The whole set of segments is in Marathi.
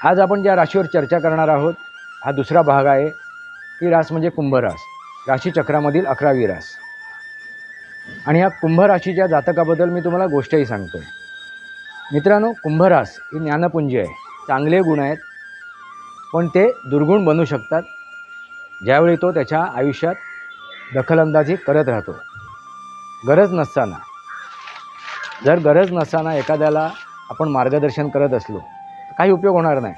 आज आपण ज्या राशीवर चर्चा करणार आहोत हा दुसरा भाग आहे ती रास म्हणजे कुंभरास राशीचक्रामधील अकरावी रास. आणि या कुंभ राशीच्या जातकाबद्दल मी तुम्हाला गोष्टही सांगतो आहे मित्रांनो कुंभरास ही ज्ञानपुंजी आहे. चांगले गुण आहेत पण ते दुर्गुण बनू शकतात ज्यावेळी तो त्याच्या आयुष्यात दखलंदाजी करत राहतो. गरज नसताना जर गरज नसताना एखाद्याला आपण मार्गदर्शन करत असलो काही उपयोग होणार नाही.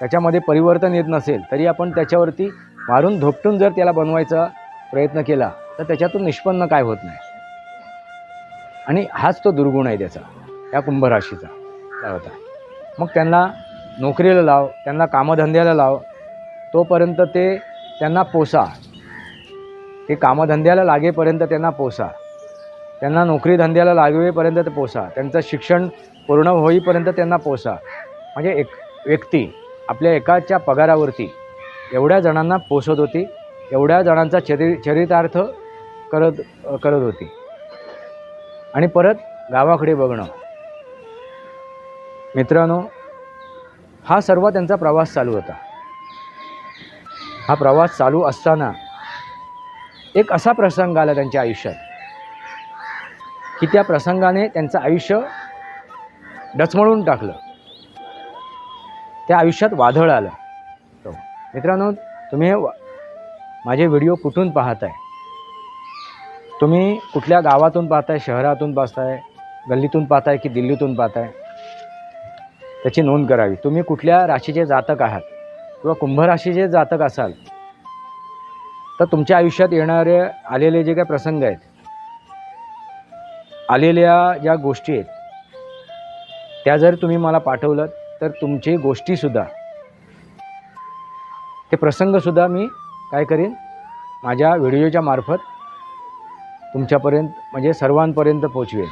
त्याच्यामध्ये परिवर्तन येत नसेल तरी आपण त्याच्यावरती मारून धोपटून जर त्याला बनवायचा प्रयत्न केला तर त्याच्यातून निष्पन्न काय होत नाही. आणि हाच तो दुर्गुण आहे त्याचा या कुंभराशीचा. काय होता? मग त्यांना नोकरीला लाव त्यांना कामधंद्याला लाव तोपर्यंत ते त्यांना पोसा. ते कामधंद्याला लागेपर्यंत त्यांना पोसा. त्यांना नोकरी धंद्याला लागवेपर्यंत ते पोसा. त्यांचं शिक्षण पूर्ण होईपर्यंत त्यांना पोसा. म्हणजे एक व्यक्ती आपल्या एकाच्या पगारावरती एवढ्या जणांना पोसत होती एवढ्या जणांचा चरि चरितार्थ करत करत होती. आणि परत गावाकडे बघणं. मित्रांनो हा सर्व त्यांचा प्रवास चालू होता. हा प्रवास चालू असताना एक असा प्रसंग आला त्यांच्या आयुष्यात की त्या प्रसंगाने त्यांचं आयुष्य डचमळून टाकलं. त्या आयुष्यात वादळ आलं. तो मित्रांनो तुम्ही हे माझे व्हिडिओ कुठून पाहताय? तुम्ही कुठल्या गावातून पाहताय शहरातून पाहताय गल्लीतून पाहताय की दिल्लीतून पाहताय? त्याची नोंद करावी. तुम्ही कुठल्या राशीचे जातक आहात किंवा कुंभ राशीचे जातक असाल तर तुमच्या आयुष्यात येणारे आलेले जे काही प्रसंग आहेत आलेल्या ज्या गोष्टी आहेत त्या जर तुम्ही मला पाठवलं तर तुमची गोष्टीसुद्धा ते प्रसंगसुद्धा मी काय करीन? माझ्या व्हिडिओच्या मार्फत तुमच्यापर्यंत म्हणजे सर्वांपर्यंत पोचवेन.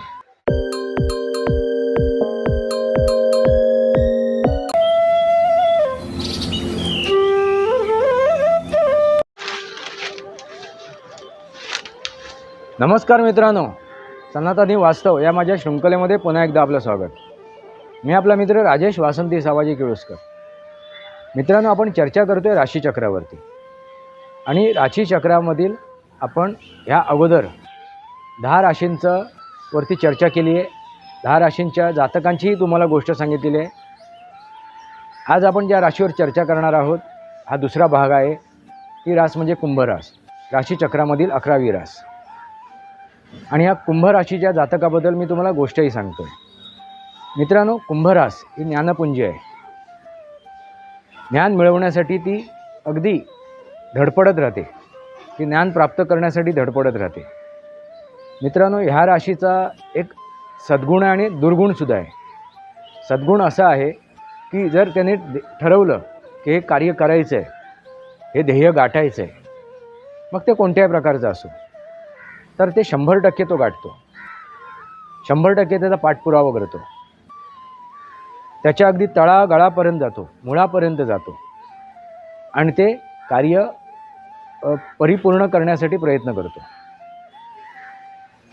नमस्कार मित्रांनो. सनातनी वास्तव या माझ्या शृंखलेमध्ये पुन्हा एकदा आपलं स्वागत. मी आपला मित्र राजेश वासंती सावाजी किळुसकर. मित्रांनो आपण चर्चा करतोय राशीचक्रावरती आणि राशीचक्रामधील आपण ह्या अगोदर दहा राशींचं वरती चर्चा केली आहे. दहा राशींच्या जातकांचीही तुम्हाला गोष्ट सांगितलेली आहे. आज आपण ज्या राशीवर चर्चा करणार आहोत हा दुसरा भाग आहे. ती रास म्हणजे कुंभरास. राशीचक्रामधील अकरावी रास. आणि या कुंभ राशीच्या जातकाबद्दल मी तुम्हाला गोष्टही सांगतो आहे मित्रांनो कुंभरास ही ज्ञानपुंजी आहे. ज्ञान मिळवण्यासाठी ती अगदी धडपडत राहते. ती ज्ञान प्राप्त करण्यासाठी धडपडत राहते. मित्रांनो ह्या राशीचा एक सद्गुण आहे आणि दुर्गुणसुद्धा आहे. सद्गुण असा आहे की जर त्याने ठरवलं की हे कार्य करायचं आहे हे ध्येय गाठायचं आहे मग ते कोणत्याही प्रकारचं असो तर ते शंभर टक्के तो गाठतो. शंभर टक्के त्याचा पाठपुरावा करतो. त्याच्या अगदी तळागाळापर्यंत जातो मुळापर्यंत जातो. आणि ते कार्य परिपूर्ण करण्यासाठी प्रयत्न करतो.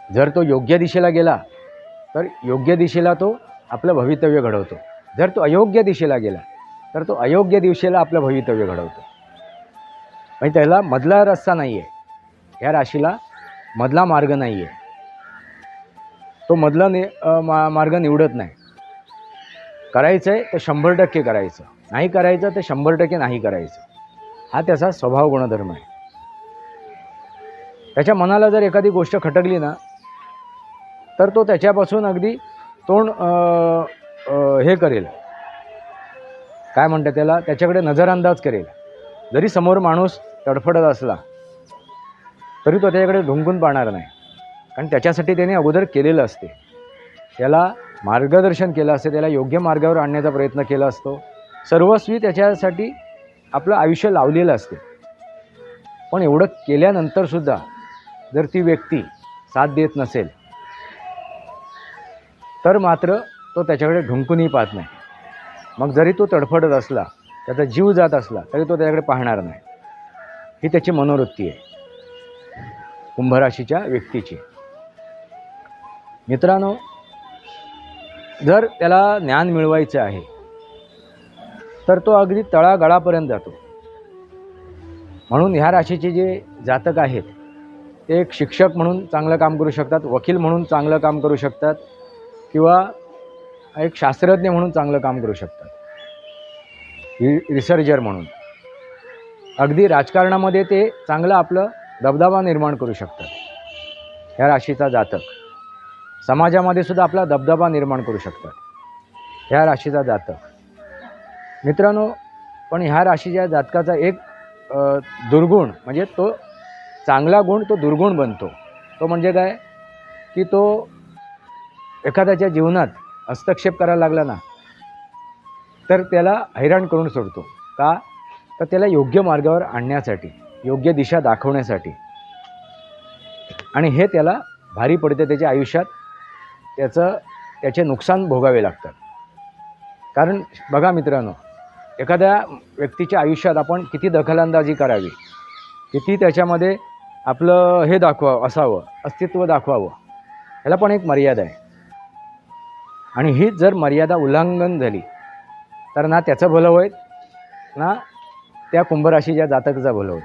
जर तो योग्य दिशेला गेला तर योग्य दिशेला तो आपलं भवितव्य घडवतो. जर तो अयोग्य दिशेला गेला तर तो अयोग्य दिशेला आपलं भवितव्य घडवतो. म्हणजे त्याला मधला रस्ता नाही आहे ह्या राशीला मधला मार्ग नाही आहे तो मधला नि मा मार्ग निवडत नाही. करायचं आहे तर शंभर टक्के करायचं. नाही करायचं तर शंभर टक्के नाही करायचं. हा त्याचा स्वभाव गुणधर्म आहे. त्याच्या मनाला जर एखादी गोष्ट खटकली ना तर तो त्याच्यापासून अगदी तोंड हे करेल. काय म्हणतात त्याला? त्याच्याकडे नजरअंदाज करेल. जरी समोर माणूस तडफडत असला तरी तो त्याच्याकडे ढुंकून पाहणार नाही. कारण त्याच्यासाठी त्याने अगोदर केलेलं असते. त्याला मार्गदर्शन केलं असतं त्याला योग्य मार्गावर आणण्याचा प्रयत्न केला असतो. सर्वस्वी त्याच्यासाठी आपलं आयुष्य लावलेलं असते. पण एवढं केल्यानंतरसुद्धा जर ती व्यक्ती साथ देत नसेल तर मात्र तो त्याच्याकडे ढुंकूनही पाहत नाही. मग जरी तो तडफडत असला त्याचा जीव जात असला तरी तो त्याच्याकडे पाहणार नाही. ही त्याची मनोवृत्ती आहे. कुंभराशीच्या व्यक्तीची. मित्रांनो जर त्याला ज्ञान मिळवायचं आहे तर तो अगदी तळागाळापर्यंत जातो. म्हणून ह्या राशीचे जे जातक आहेत ते एक शिक्षक म्हणून चांगलं काम करू शकतात वकील म्हणून चांगलं काम करू शकतात किंवा एक शास्त्रज्ञ म्हणून चांगलं काम करू शकतात. रि रिसर्जर म्हणून. अगदी राजकारणामध्ये ते चांगलं आपलं दबदबा निर्माण करू शकतात. ह्या राशीचा जातक. समाजामध्ये सुद्धा आपला दबदबा निर्माण करू शकतात. ह्या राशीचा जातक. मित्रांनो पण ह्या राशीच्या जातकाचा एक दुर्गुण म्हणजे तो चांगला गुण तो दुर्गुण बनतो. तो म्हणजे काय? की तो एखाद्याच्या जीवनात हस्तक्षेप करायला लागला ना तर त्याला हैराण करून सोडतो. का? तर त्याला योग्य मार्गावर आणण्यासाठी योग्य दिशा दाखवण्यासाठी. आणि हे त्याला भारी पडते त्याच्या आयुष्यात. त्याचं त्याचे नुकसान भोगावे लागतात. कारण बघा मित्रांनो एखाद्या व्यक्तीच्या आयुष्यात आपण किती दखलंदाजी करावी किती त्याच्यामध्ये आपलं हे दाखवावं असावं अस्तित्व दाखवावं ह्याला पण एक मर्यादा आहे. आणि हीच जर मर्यादा उल्लंघन झाली तर ना त्याचं भलं होईल ना त्या कुंभराशीच्या जातकाचं भलं होईल.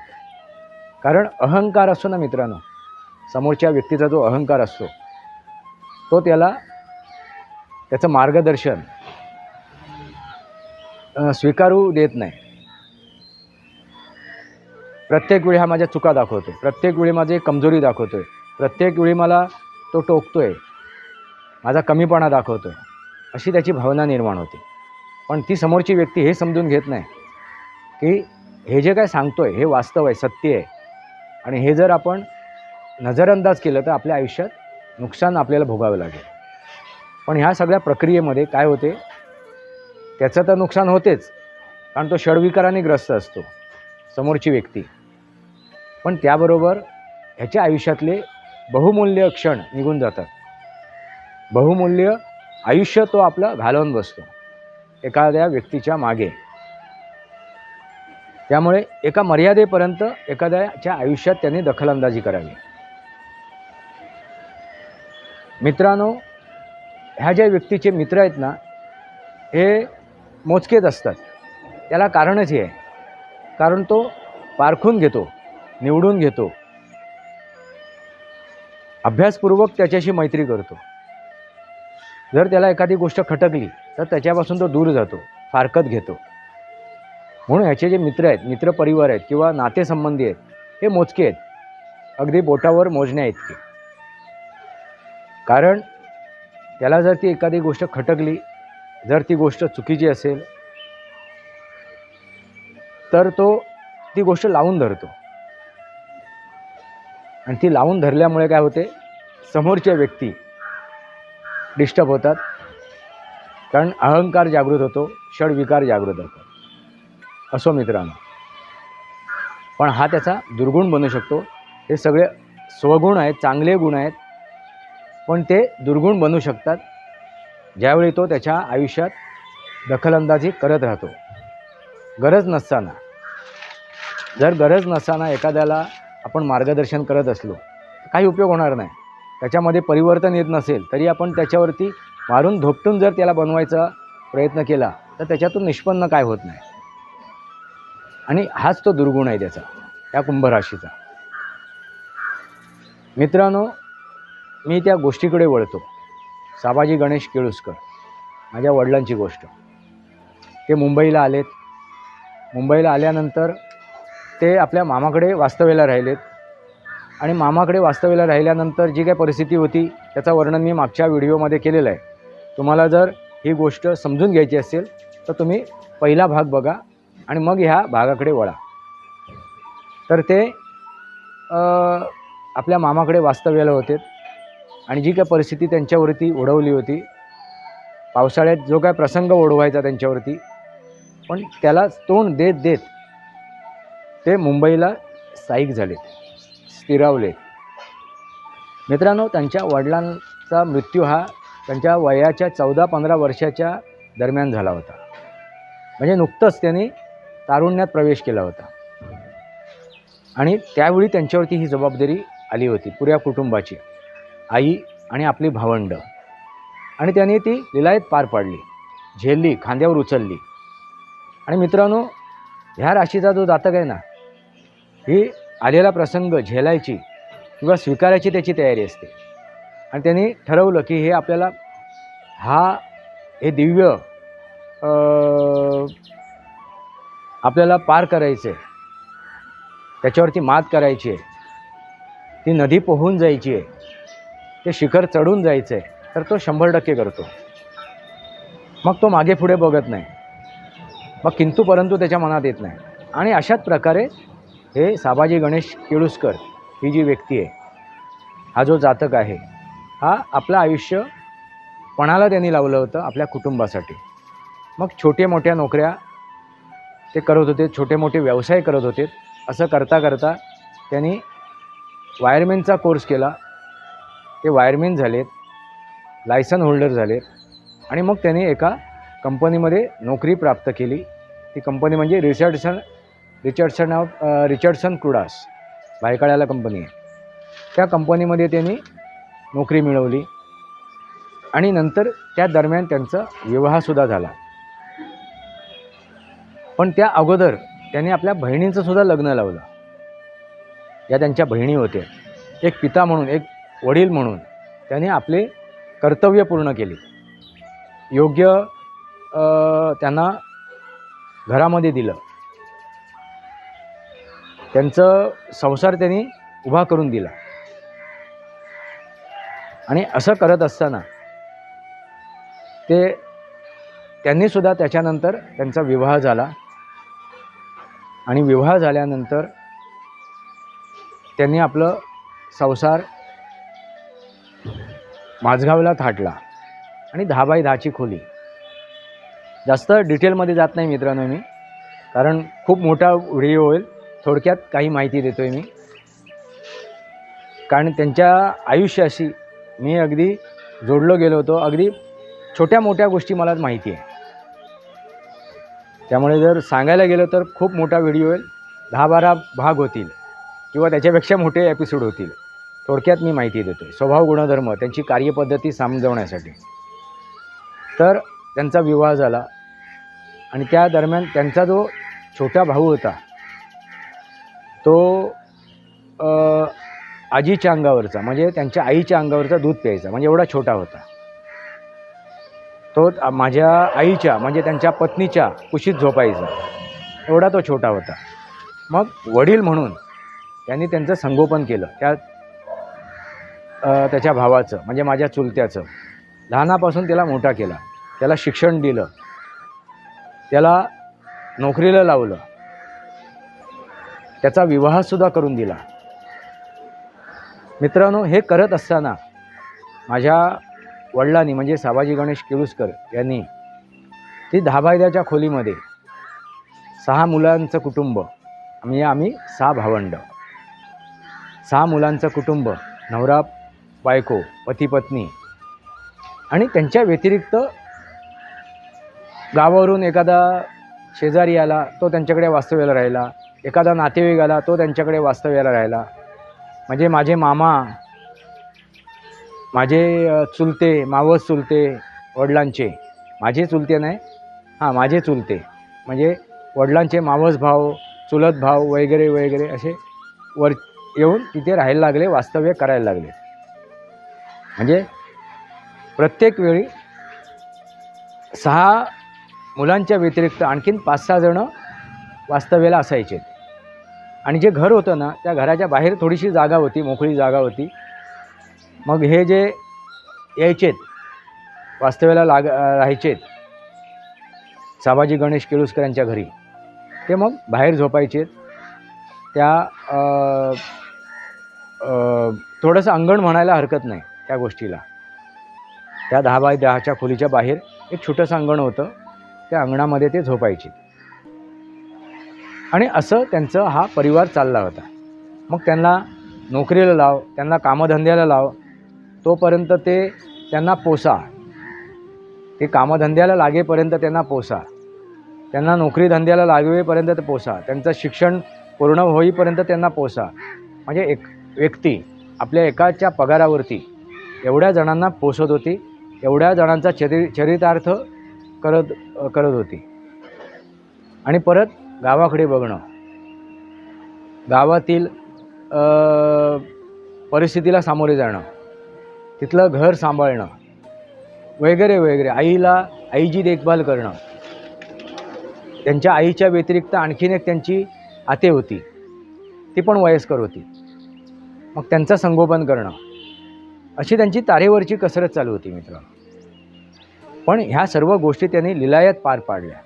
कारण अहंकार असतो ना मित्रांनो समोरच्या व्यक्तीचा जो अहंकार असतो तो त्याला त्याचं मार्गदर्शन स्वीकारू देत नाही. प्रत्येक वेळी हा माझ्या चुका दाखवतो प्रत्येक वेळी माझी कमजोरी दाखवतो आहे प्रत्येक वेळी मला तो टोकतो आहे माझा कमीपणा दाखवतो आहे अशी त्याची भावना निर्माण होते. पण ती समोरची व्यक्ती हे समजून घेत नाही की हे जे काय सांगतो आहे हे वास्तव आहे सत्य आहे. आणि हे जर आपण नजरअंदाज केलं तर आपल्या आयुष्यात नुकसान आपल्याला भोगावं लागेल. पण ह्या सगळ्या प्रक्रियेमध्ये काय होते? त्याचं तर नुकसान होतेच कारण तो षडविकाराने ग्रस्त असतो समोरची व्यक्ती. पण त्याबरोबर ह्याच्या आयुष्यातले बहुमूल्य क्षण निघून जातात. बहुमूल्य आयुष्य तो आपलं घालवून बसतो एखाद्या व्यक्तीच्या मागे. त्यामुळे एका मर्यादेपर्यंत एखाद्याच्या आयुष्यात त्यांनी दखलंदाजी करावी. मित्रांनो ह्या ज्या व्यक्तीचे मित्र आहेत ना हे मोजकेच असतात. त्याला कारणच हे आहे. कारण तो पारखून घेतो निवडून घेतो. अभ्यासपूर्वक त्याच्याशी मैत्री करतो. जर त्याला एखादी गोष्ट खटकली तर त्याच्यापासून तो दूर जातो फारकत घेतो. म्हणून ह्याचे जे मित्र आहेत मित्रपरिवार आहेत किंवा नातेसंबंधी आहेत हे मोजके आहेत. अगदी बोटावर मोजण्या इतके. कारण त्याला जर ती एखादी गोष्ट खटकली जर ती गोष्ट चुकीची असेल तर तो ती गोष्ट लावून धरतो. आणि ती लावून धरल्यामुळे काय होते? समोरच्या व्यक्ती डिस्टर्ब होतात. कारण अहंकार जागृत होतो षडविकार जागृत होतो. असो मित्रांनो. पण हा त्याचा दुर्गुण बनू शकतो. हे सगळे स्वगुण आहेत चांगले गुण आहेत. पण ते दुर्गुण बनू शकतात. ज्यावेळी तो त्याच्या आयुष्यात दखलंदाजी करत राहतो. गरज नसताना. जर गरज नसताना एखाद्याला आपण मार्गदर्शन करत असलो काही उपयोग होणार नाही. त्याच्यामध्ये परिवर्तन येत नसेल तरी आपण त्याच्यावरती मारून धोपटून जर त्याला बनवायचा प्रयत्न केला तर त्याच्यातून निष्पन्न काय होत नाही. आणि हाच तो दुर्गुण आहे त्याचा त्या कुंभराशीचा. मित्रांनो मी त्या गोष्टीकडे वळतो. साबाजी गणेश केळुसकर माझ्या वडिलांची गोष्ट. ते मुंबईला आलेत. मुंबईला आल्यानंतर ते आपल्या मामाकडे वास्तव्याला राहिलेत. आणि मामाकडे वास्तव्याला राहिल्यानंतर जी काही परिस्थिती होती त्याचं वर्णन मी मागच्या व्हिडिओमध्ये केलेलं आहे. तुम्हाला जर ही गोष्ट समजून घ्यायची असेल तर तुम्ही पहिला भाग बघा आणि मग ह्या भागाकडे वळा. तर ते आपल्या मामाकडे वास्तव्याला होते आणि जी काय परिस्थिती त्यांच्यावरती ओढवली होती पावसाळ्यात जो काय प्रसंग ओढवायचा त्यांच्यावरती पण त्याला तोंड देत देत ते मुंबईला स्थायिक झाले स्थिरावले. मित्रांनो त्यांच्या वडिलांचा मृत्यू हा त्यांच्या वयाच्या चौदा पंधरा वर्षाच्या दरम्यान झाला होता. म्हणजे नुकतंच त्यांनी तारुण्यात प्रवेश केला होता. आणि त्यावेळी त्यांच्यावरती ही जबाबदारी आली होती पुऱ्या कुटुंबाची. आई आणि आपली भावंड. आणि त्यांनी ती लिलायत पार पाडली झेलली खांद्यावर उचलली. आणि मित्रांनो ह्या राशीचा जो जातक आहे ना ही आलेला प्रसंग झेलायची किंवा स्वीकारायची त्याची तयारी असते. आणि त्यांनी ठरवलं की हे आपल्याला हा हे दिव्य आपल्याला पार करायचं आहे त्याच्यावरती मात करायची आहे. ती नदी पोहून जायची आहे. ते शिखर चढून जायचं आहे तर तो शंभर टक्के करतो. मग तो मागे पुढे बघत नाही. मग किंतु परंतु त्याच्या मनात येत नाही. आणि अशाच प्रकारे हे साबाजी गणेश केळुसकर ही जी व्यक्ती आहे हा जो जातक आहे हा आपलं आयुष्य पणाला त्यांनी लावलं होतं आपल्या कुटुंबासाठी. मग छोटे मोठ्या नोकऱ्या ते करत होते छोटे मोठे व्यवसाय करत होते असं करता करता त्यांनी वायरमॅनचा कोर्स केला ते वायरमॅन झालेत लायसन होल्डर झालेत आणि मग त्यांनी एका कंपनीमध्ये नोकरी प्राप्त केली. ती कंपनी म्हणजे Richardson Richardson of Richardson Cruddas भायकाळ्याला company आहे. त्या कंपनीमध्ये त्यांनी नोकरी मिळवली आणि नंतर त्या दरम्यान त्यांचा विवाहसुद्धा झाला. पण त्या अगोदर त्यांनी आपल्या बहिणींचंसुद्धा लग्न लावलं. या त्यांच्या बहिणी होत्या. एक पिता म्हणून एक वडील म्हणून त्याने आपले कर्तव्य पूर्ण केले. योग्य त्यांना घरामध्ये दिलं. त्यांचं संसार त्यांनी उभा करून दिला. आणि असं करत असताना ते त्यांनीसुद्धा त्याच्यानंतर त्यांचा विवाह झाला. आणि विवाह झाल्यानंतर त्यांनी आपलं संसार माझगावला थाटला आणि दहा बाय दहाची खोली. जास्त डिटेलमध्ये जात नाही मित्रांनो मी. कारण खूप मोठा व्हिडिओ होईल. थोडक्यात काही माहिती देतो आहे मी. कारण त्यांच्या आयुष्याशी मी अगदी जोडलो गेलो होतो. अगदी छोट्या मोठ्या गोष्टी मला माहिती आहे. त्यामुळे जर सांगायला गेलं तर खूप मोठा व्हिडिओ होईल. दहा बारा भाग होतील. किंवा त्याच्यापेक्षा मोठे एपिसोड होतील. थोडक्यात मी माहिती देतो स्वभाव गुणधर्म त्यांची कार्यपद्धती समजवण्यासाठी. तर त्यांचा विवाह झाला आणि त्या दरम्यान त्यांचा जो छोटा भाऊ होता तो आजीच्या अंगावरचा म्हणजे त्यांच्या आईच्या अंगावरचा दूध प्यायचा म्हणजे एवढा छोटा होता. तो माझ्या आईच्या म्हणजे त्यांच्या पत्नीच्या कुशीत झोपायचा. एवढा तो छोटा होता. मग वडील म्हणून त्यांनी त्यांचं संगोपन केलं. त्या त्याच्या भावाचं म्हणजे माझ्या चुलत्याचं. लहानापासून त्याला मोठा केला. त्याला शिक्षण दिलं. त्याला नोकरीला लावलं. त्याचा विवाहसुद्धा करून दिला. मित्रांनो हे करत असताना माझ्या वडिलांनी म्हणजे साबाजी गणेश केळुसकर यांनी ती दहाबायद्याच्या खोलीमध्ये सहा मुलांचं कुटुंब म्हणजे आम्ही सहा भावंड. सहा मुलांचं कुटुंब नवरा बायको पती पत्नी आणि त्यांच्या व्यतिरिक्त गावावरून एखादा शेजारी आला तो त्यांच्याकडे वास्तव्याला राहिला. एखादा नातेवाईक आला तो त्यांच्याकडे वास्तव्याला राहिला. म्हणजे माझे मामा माझे चुलते मावस चुलते वडिलांचे. माझे चुलते नाही हां माझे चुलते. म्हणजे वडिलांचे मावस भाव चुलत भाव वगैरे वगैरे असे वर येऊन तिथे राहायला लागले वास्तव्य करायला लागले. म्हणजे प्रत्येक वेळी सहा मुलांच्या व्यतिरिक्त आणखीन पाच सहा जणं वास्तव्याला असायचे. आणि जे घर होतं ना त्या घराच्या बाहेर थोडीशी जागा होती मोकळी जागा होती. मग हे जे यायचेत वास्तव्याला लाग राहायचेत साबाजी गणेश केळुसकर यांच्या घरी ते मग बाहेर झोपायचे त्या थोडंसं अंगण म्हणायला हरकत नाही. त्या गोष्टीला. त्या दहा बाय दहाच्या खोलीच्या बाहेर एक छोटंसं अंगण होतं. त्या अंगणामध्ये ते झोपायचे. आणि असं त्यांचं हा परिवार चालला होता. मग त्यांना नोकरीला लाव त्यांना कामधंद्याला लाव. तोपर्यंत ते त्यांना पोसा. ते कामधंद्याला लागेपर्यंत त्यांना पोसा. त्यांना नोकरी धंद्याला ते पोसा. त्यांचं शिक्षण पूर्ण होईपर्यंत त्यांना पोसा. म्हणजे एक व्यक्ती आपल्या एकाच्या पगारावरती एवढ्या जणांना पोसत होती एवढ्या जणांचा चरि चरितार्थ करत करत होती. आणि परत गावाकडे बघणं. गावातील परिस्थितीला सामोरे जाणं. तिथलं घर सांभाळणं. वगैरे वगैरे. आईला आईची देखभाल करणं. त्यांच्या आईच्या व्यतिरिक्त आणखीन एक त्यांची आते होती. ती पण वयस्कर होती. मग त्यांचं संगोपन करणं. अशी त्यांची तारेवरची कसरत चालू होती मित्र पण ह्या सर्व गोष्टी त्यांनी लिलायत पार पाडल्या.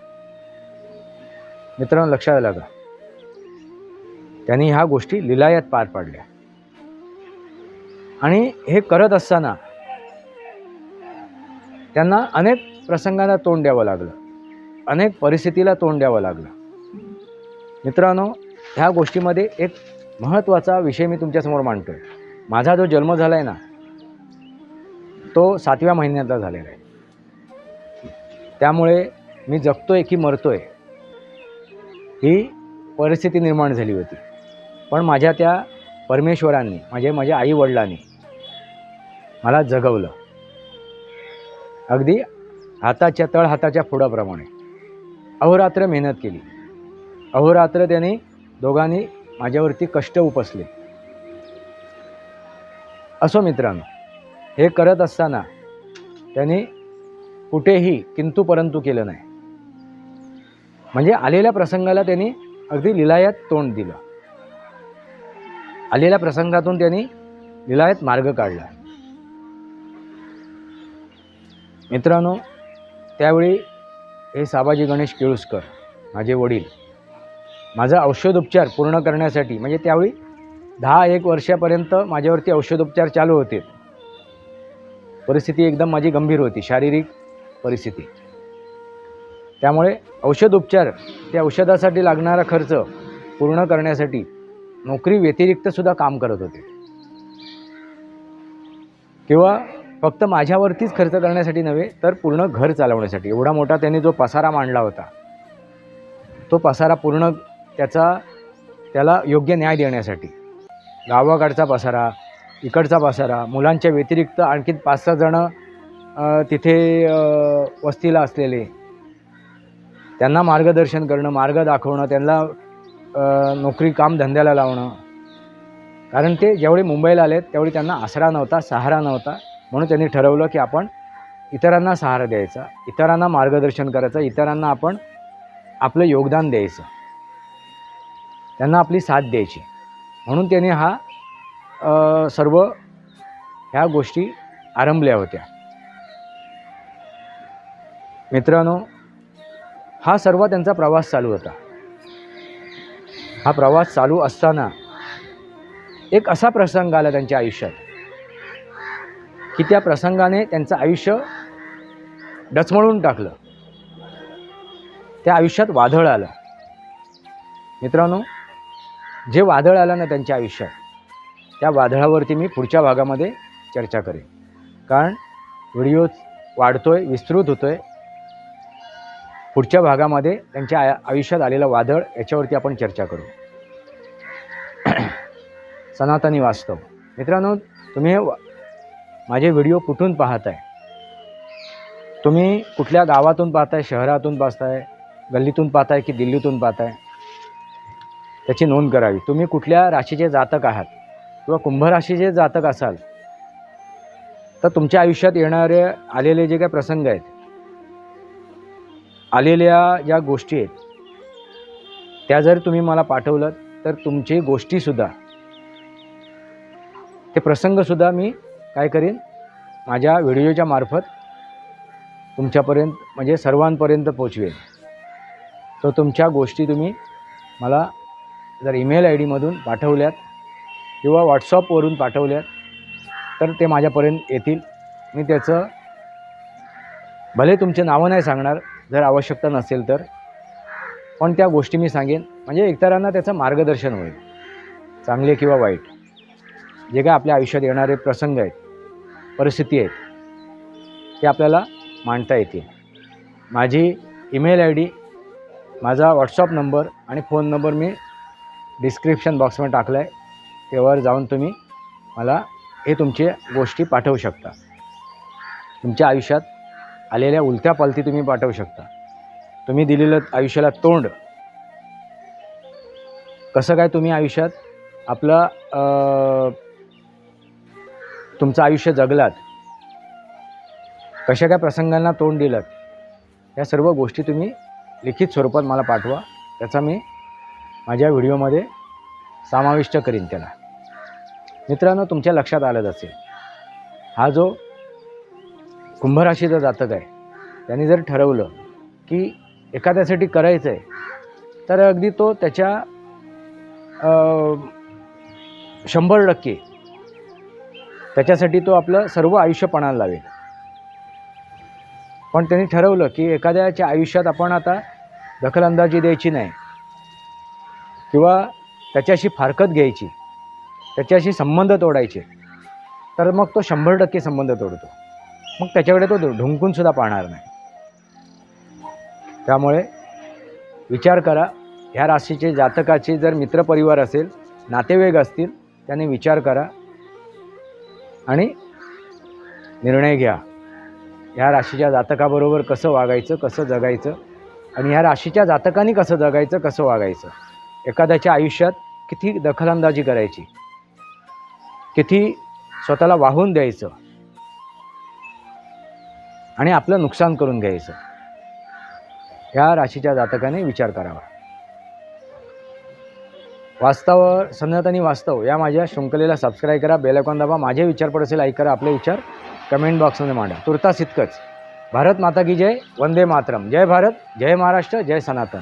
मित्रांनो लक्षात आलं का? त्यांनी ह्या गोष्टी लिलायत पार पाडल्या. आणि हे करत असताना त्यांना अनेक प्रसंगांना तोंड द्यावं लागलं. अनेक परिस्थितीला तोंड द्यावं लागलं. मित्रांनो ह्या गोष्टीमध्ये एक महत्त्वाचा विषय मी तुमच्यासमोर मांडतो आहे माझा जो जन्म झाला आहे ना तो सातव्या महिन्यातला झालेला आहे. त्यामुळे मी जगतो आहे की मरतो आहे ही परिस्थिती निर्माण झाली होती. पण माझ्या त्या परमेश्वरांनी म्हणजे माझ्या आईवडिलांनी मला जगवलं. अगदी हाताच्या तळ हाताच्या फोडाप्रमाणे. अहोरात्र मेहनत केली. अहोरात्र त्यांनी दोघांनी माझ्यावरती कष्ट उपसले. असो मित्रांनो हे करत असताना त्यांनी कुठेही किंतु परंतु केलं नाही. म्हणजे आलेल्या प्रसंगाला त्यांनी अगदी लिलायत तोंड दिलं. आलेल्या प्रसंगातून त्यांनी लिलायत मार्ग काढला. मित्रांनो त्यावेळी हे साबाजी गणेश केळुसकर माझे वडील माझा औषधोपचार पूर्ण करण्यासाठी म्हणजे त्यावेळी दहा एक वर्षापर्यंत माझ्यावरती औषधोपचार चालू होते. परिस्थिती एकदम माझी गंभीर होती शारीरिक परिस्थिती. त्यामुळे औषधोपचार त्या औषधासाठी लागणारा खर्च पूर्ण करण्यासाठी नोकरी व्यतिरिक्त सुद्धा काम करत होते. किंवा फक्त माझ्यावरतीच खर्च करण्यासाठी नव्हे तर पूर्ण घर चालवण्यासाठी. एवढा मोठा त्यांनी जो पसारा मांडला होता तो पसारा पूर्ण त्याचा त्याला योग्य न्याय देण्यासाठी. गावाकडचा पसारा इकडचा पसारा. मुलांच्या व्यतिरिक्त आणखी पाच सहा जणं तिथे वस्तीला असलेले. त्यांना मार्गदर्शन करणं मार्ग दाखवणं त्यांना नोकरी काम धंद्याला लावणं. कारण ते जेवढे मुंबईला आलेत तेवढे त्यांना आसरा नव्हता सहारा नव्हता. म्हणून त्यांनी ठरवलं की आपण इतरांना सहारा द्यायचा इतरांना मार्गदर्शन करायचं इतरांना आपण आपलं योगदान द्यायचं. त्यांना आपली साथ द्यायची. म्हणून त्यांनी हा सर्व ह्या गोष्टी आरंभल्या होत्या. मित्रांनो हा सर्व त्यांचा प्रवास चालू होता. हा प्रवास चालू असताना एक असा प्रसंग आला त्यांच्या आयुष्यात की त्या प्रसंगाने त्यांचं आयुष्य डचमळून टाकलं. त्या आयुष्यात वादळ आलं. मित्रांनो जे वादळ आलं ना त्यांच्या आयुष्यात त्या वादळावरती मी पुढच्या भागामध्ये चर्चा करेन. कारण व्हिडिओ आहे विस्तृत होतो आहे पुढच्या भागामध्ये त्यांच्या आय आयुष्यात आलेलं वादळ याच्यावरती आपण चर्चा करू. सनातनी वास्तव. मित्रांनो तुम्ही हे माझे व्हिडिओ कुठून पाहताय? तुम्ही कुठल्या गावातून पाहताय शहरातून पाहताय गल्लीतून पाहताय की दिल्लीतून पाहताय? त्याची नोंद करावी. तुम्ही कुठल्या राशीचे जातक आहात? किंवा कुंभराशीचे जातक असाल तर तुमच्या आयुष्यात येणारे आलेले जे काही प्रसंग आहेत आलेल्या ज्या गोष्टी आहेत त्या जर तुम्ही मला पाठवलं तर तुमची गोष्टीसुद्धा ते प्रसंगसुद्धा मी काय करेन? माझ्या व्हिडिओच्या मार्फत तुमच्यापर्यंत म्हणजे सर्वांपर्यंत पोचवेन. तर तुमच्या गोष्टी तुम्ही मला जर ईमेल आय डीमधून पाठवल्यात किंवा व्हॉट्सअपवरून पाठवल्यात तर ते माझ्यापर्यंत येतील. मी त्याचं भले तुमचे नावं नाही सांगणार जर आवश्यकता नसेल तर पण त्या गोष्टी मी सांगेन. म्हणजे इतरांना त्याचं मार्गदर्शन होईल चांगले किंवा वाईट. जे काय आपल्या आयुष्यात येणारे प्रसंग आहेत परिस्थिती आहेत ते आपल्याला मांडता येतील. माझी ईमेल आय डी माझा व्हॉट्सअप नंबर आणि फोन नंबर मी डिस्क्रिप्शन बॉक्समध्ये टाकला आहे त्यावर जाऊन तुम्ही मला हे तुमचे गोष्टी पाठवू शकता. तुमच्या आयुष्यात आलेल्या उलत्या पालती तुम्ही पाठवू शकता. तुम्ही दिलेलं आयुष्याला तोंड कसं काय तुम्ही आयुष्यात आपलं तुमचं आयुष्य जगलात कशा काय प्रसंगांना तोंड दिलं या सर्व गोष्टी तुम्ही लिखित स्वरूपात मला पाठवा. त्याचा मी माझ्या व्हिडिओमध्ये समाविष्ट करीन त्याला. मित्रांनो तुमच्या लक्षात आलंच असेल. हा जो कुंभराशीचा जातक आहे त्यांनी जर ठरवलं की एखाद्यासाठी करायचं आहे तर अगदी तो त्याच्या शंभर टक्के त्याच्यासाठी तो आपलं सर्व आयुष्य पणाला लावेल. पण त्यांनी ठरवलं की एखाद्याच्या आयुष्यात आपण आता दखलंदाजी द्यायची नाही किंवा त्याच्याशी फारकत घ्यायची. त्याच्याशी संबंध तोडायचे. तर मग तो शंभर टक्के संबंध तोडतो. मग त्याच्याकडे तो ढुंकून सुद्धा पाहणार नाही. त्यामुळे विचार करा ह्या राशीचे जातकाचे जर मित्रपरिवार असेल नातेवाईक असतील त्याने विचार करा आणि निर्णय घ्या. ह्या राशीच्या जातकाबरोबर कसं वागायचं कसं जगायचं आणि ह्या राशीच्या जातकाने कसं जगायचं कसं वागायचं? एखाद्याच्या आयुष्यात किती दखलंदाजी करायची? किती स्वतःला वाहून द्यायचं? आणि आपलं नुकसान करून घ्यायचं? या राशीच्या जातकाने विचार करावा. वास्तव सनातनी वास्तव या माझ्या शृंखलेला सबस्क्राईब करा बेलायकॉन दाबा माझे विचार पड असेल ऐक करा आपले विचार. कमेंट बॉक्समध्ये मांडा. तुर्तास इतकंच. भारत माता की जय वंदे मातरम. जय भारत जय महाराष्ट्र जय सनातन.